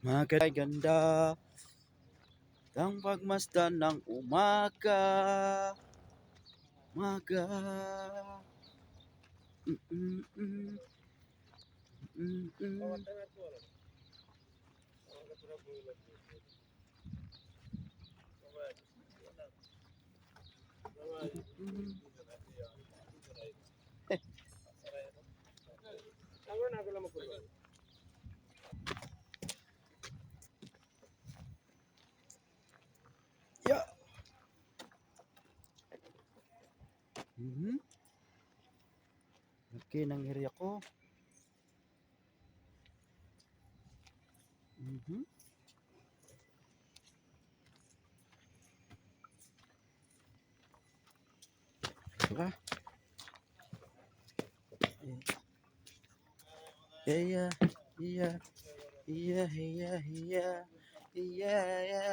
Mga ganda ang pagmasdan ng umaga. Maga. Mm-mm-mm. Mm-mm. Mm. Mhm. Okay, nang area ko. Mhm. Diba? Iya, iya, iya, iya, iya, iya, iya.